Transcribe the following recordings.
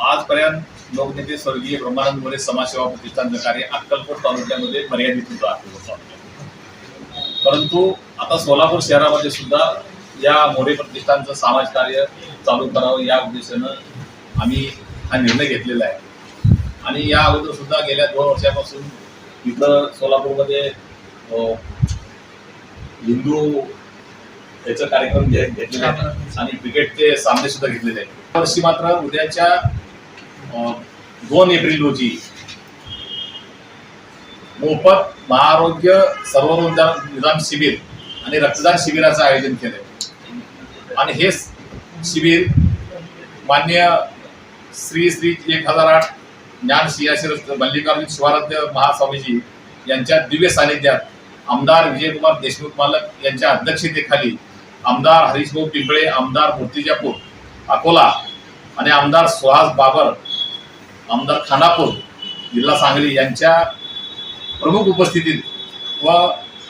आजपर्यंत लोकनेते स्वर्गीय ब्रह्मानंद मोरे समाजसेवा प्रतिष्ठानचं कार्य अक्कलकोट तालुक्यामध्ये मर्यादित होतं. अक्कलकोट तालुक्यात परंतु आता सोलापूर शहरामध्ये सुद्धा या मोरे प्रतिष्ठानचं समाज कार्य चालू करावं या उद्देशानं आम्ही हा निर्णय घेतलेला आहे. आणि या अगोदर सुद्धा गेल्या दोन वर्षापासून इथं सोलापूरमध्ये अं, हिंदू त्याचा कार्यक्रम घेतलेला आहे. आणि क्रिकेटचे सामने सुद्धा घेतलेले आहेत. वर्षी मात्र उद्याच्या दोन एप्रिल रोजी मोफत महाआरोग्य सर्व निदान शिबिर आणि रक्तदान शिबिराचं आयोजन केलंय. आणि हे शिबिर मान्य श्री श्री एक हजार आठ ज्ञान सियाशीर मल्लिकार्जुन शिवाराध्य महास्वामीजी यांच्या दिव्य सानिध्यात आमदार विजयकुमार देशमुख मालक यांच्या अध्यक्षतेखाली आमदार हरीशभाऊ पिंपळे आमदार मूर्तिजापूर अकोला आणि आमदार सुहास बाबर आमदार खानापूर जिल्हा सांगली यांच्या प्रमुख उपस्थितीत व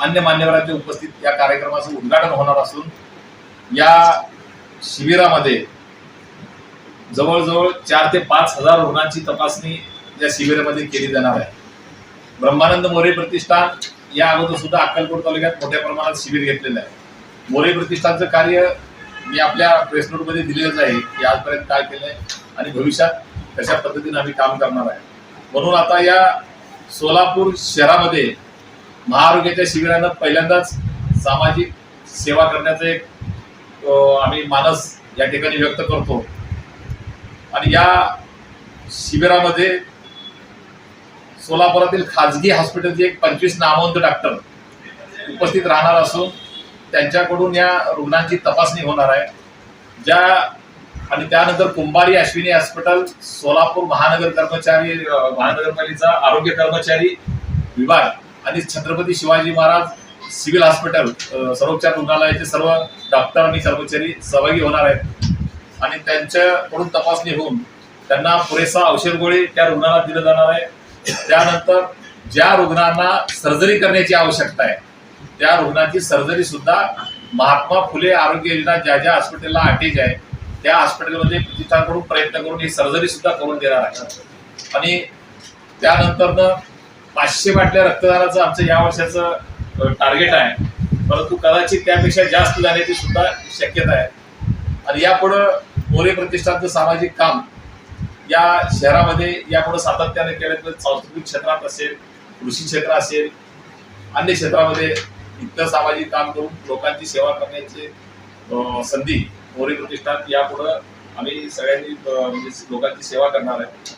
अन्य मान्यवरांच्या उपस्थित या कार्यक्रमाचं उद्घाटन होणार असून या शिबिरामध्ये जवळजवळ चार ते पाच हजार रुग्णांची तपासणी या शिबिरामध्ये केली जाणार आहे. ब्रह्मानंद मोरे प्रतिष्ठान या अगोदर सुद्धा अक्कलकोट तालुक्यात मोठ्या प्रमाणात शिबिर घेतलेलं आहे. मोरे प्रतिष्ठानचं कार्य मी आपल्या प्रेस नोटमध्ये दिलेलंच आहे की आजपर्यंत काय केलंय आणि भविष्यात कशा पद्धतीने आम्ही काम करणार आहे. म्हणून आता या सोलापूर शहरामध्ये महाआरोग्याच्या शिबिरानं पहिल्यांदाच सामाजिक सेवा करण्याचं एक आम्ही मानस या ठिकाणी व्यक्त करतो. आणि या शिबिरामध्ये सोलापुरातील खाजगी हॉस्पिटलचे एक पंचवीस नामवंत डॉक्टर उपस्थित राहणार असून त्यांच्याकडून या रुग्णांची तपासणी होणार आहे. ज्या आणि त्यानंतर कुंभारी अश्विनी हॉस्पिटल सोलापूर महानगर कर्मचारी महानगरपालिका आरोग्य कर्मचारी विभाग आणि छत्रपती शिवाजी महाराज सिव्हिल हॉस्पिटल सर्वोपचार रुग्णालयाचे सर्व डॉक्टर आणि कर्मचारी सहभागी होणार आहेत. आणि त्यांच्याकडून तपासणी होऊन त्यांना पुरेसा औषध गोळी त्या रुग्णाला दिलं जाणार आहे. त्यानंतर ज्या रुग्णांना सर्जरी करण्याची आवश्यकता आहे त्या रुग्णाची सर्जरी सुद्धा महात्मा फुले आरोग्य योजना ज्या ज्या हॉस्पिटलला अटॅच आहे त्या हॉस्पिटलमध्ये प्रतिष्ठानकडून प्रयत्न करून ही सर्जरी सुद्धा करून देणार आहे. आणि त्यानंतरनं पाचशे बाटल्या रक्तदानाचं आमचं या वर्षाचं टार्गेट आहे. परंतु कदाचित त्यापेक्षा जास्त जाण्याची सुद्धा शक्यता आहे. आणि यापुढं मोरे प्रतिष्ठानचं सामाजिक काम या शहरामध्ये यापुढे सातत्याने केलं तर सांस्कृतिक क्षेत्रात असेल कृषी क्षेत्र असेल अन्य क्षेत्रामध्ये इतर सामाजिक काम करून लोकांची सेवा करण्याची संधी मोरे प्रतिष्ठान यापुढं आम्ही सगळ्यांनी म्हणजे लोकांची सेवा करणार आहे.